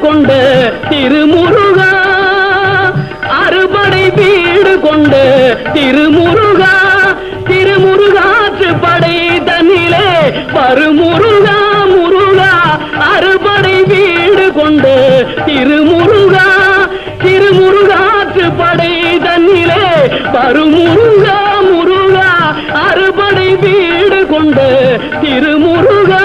கொண்ட திருமுருகா. அறுபடை வீடு கொண்ட திருமுருகா. திருமுருகாற்று படை தன்னிலே பருமுருகா முருகா. அறுபடை வீடு கொண்ட திருமுருகா. திருமுருகாற்று படை தன்னிலே பருமுருகா முருகா. அறுபடை வீடு கொண்ட திருமுருகா.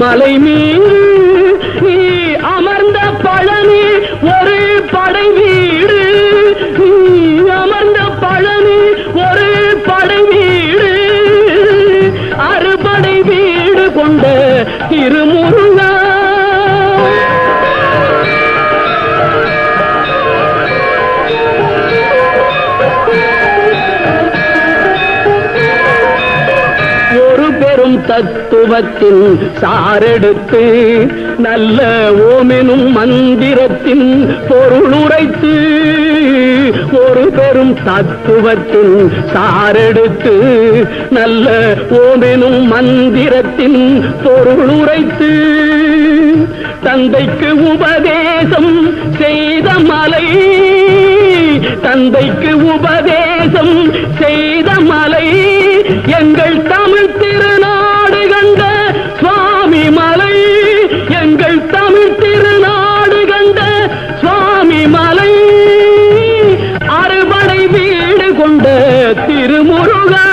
மலை மீது நீ அமர்ந்த பழனி ஒரு படை பெரும் தத்துவத்தின் சாரெடுத்து நல்ல ஓமெனும் மந்திரத்தின் பொருள் உரைத்து ஒரு பெரும் தத்துவத்தின் சாரெடுத்து நல்ல ஓமெனும் மந்திரத்தின் பொருள் உரைத்து தந்தைக்கு உபதேசம் செய்த மலை தந்தைக்கு உபதேசம் செய்த மலை எங்கள் தமிழ் திருநாடு கண்ட சுவாமி மலை. எங்கள் தமிழ் திருநாடு கண்ட சுவாமி மலை. அறுபடை வீடு கொண்ட திருமுருகா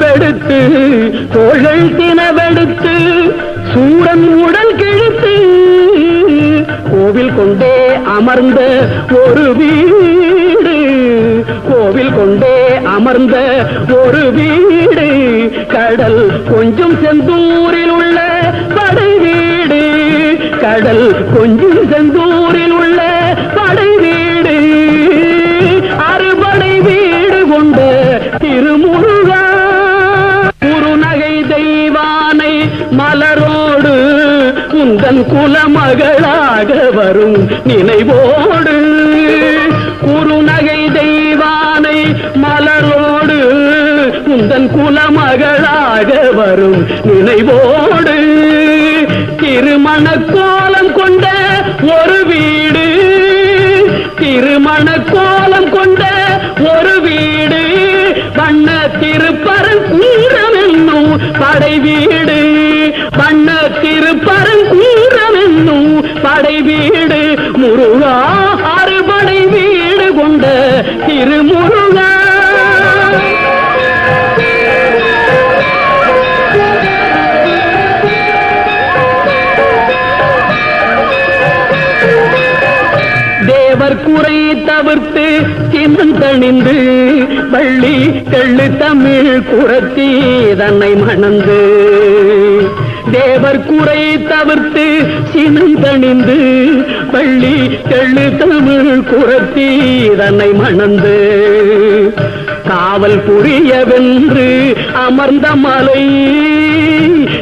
பொறுப்பெடுத்து தோழல் தினவெடுத்து சூடன் உடல் கிழித்து கோவில் கொண்டே அமர்ந்த ஒரு வீடு கோவில் கொண்டே அமர்ந்த ஒரு வீடு கடல் கொஞ்சம் செந்தூரில் உள்ள படை வீடு கடல் கொஞ்சம் செந்தூர் உந்தன் குலமகளாக வரும் நினைவோடு. குறுநகை தெய்வானை மலரோடு உந்தன் குலமகளாக வரும் நினைவோடு. திருமணக்கோ தேவர் குறை தவிர்த்து சின்னந்தணிந்து வள்ளி தெள்ளு தமிழ் குரத்தி தன்னை மணந்து. தேவர் குறை தவிர்த்து சினந்தணிந்து பள்ளி தெள்ளு தமிழ் குரத்தி தன்னை மணந்து. காவல் புரியவென்று அமர்ந்த மலை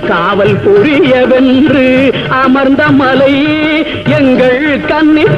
காவல் புரியவென்று அமர்ந்த மலை எங்கள் கன்னித்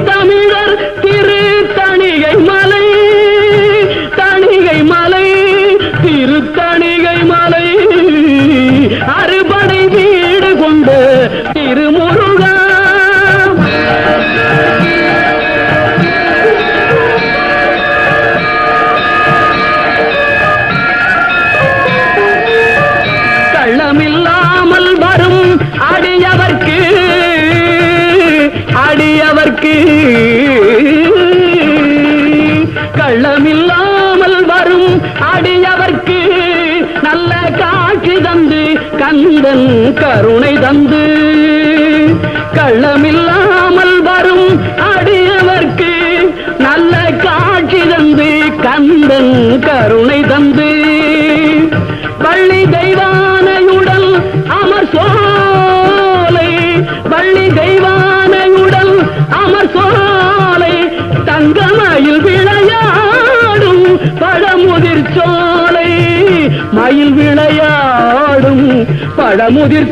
கள்ளமில்லாமல் வரும் அடியவர்க்கு நல்ல காட்சி தந்து கந்தன் கருணை தந்து கள்ளமில்லாமல் மயில் விளையாடும் பழமுதிர்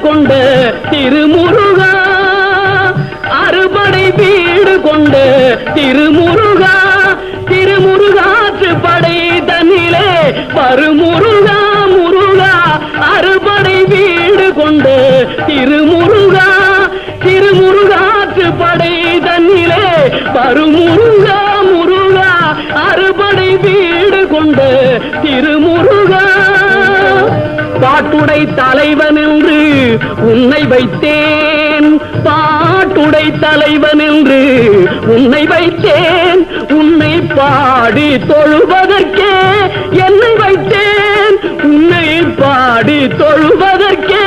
கொண்ட திருமுருகா. அறுபடை வீடு கொண்ட திருமுருகா. திருமுருகாற்று படை தன்னிலே வருமுருகா முருகா. அறுபடை வீடு கொண்ட திருமுருகா. திருமுருகாற்று படை தன்னிலே வருமுருகா முருகா. அறுபடை வீடு கொண்ட திருமுருகா. பாட்டுடை தலைவன் என்று உன்னை வைத்தேன். பாட்டுடை தலைவன் என்று உன்னை வைத்தேன். உன்னை பாடி தொழுவதற்கே என்னை வைத்தேன். உன்னை பாடி தொழுவதற்கே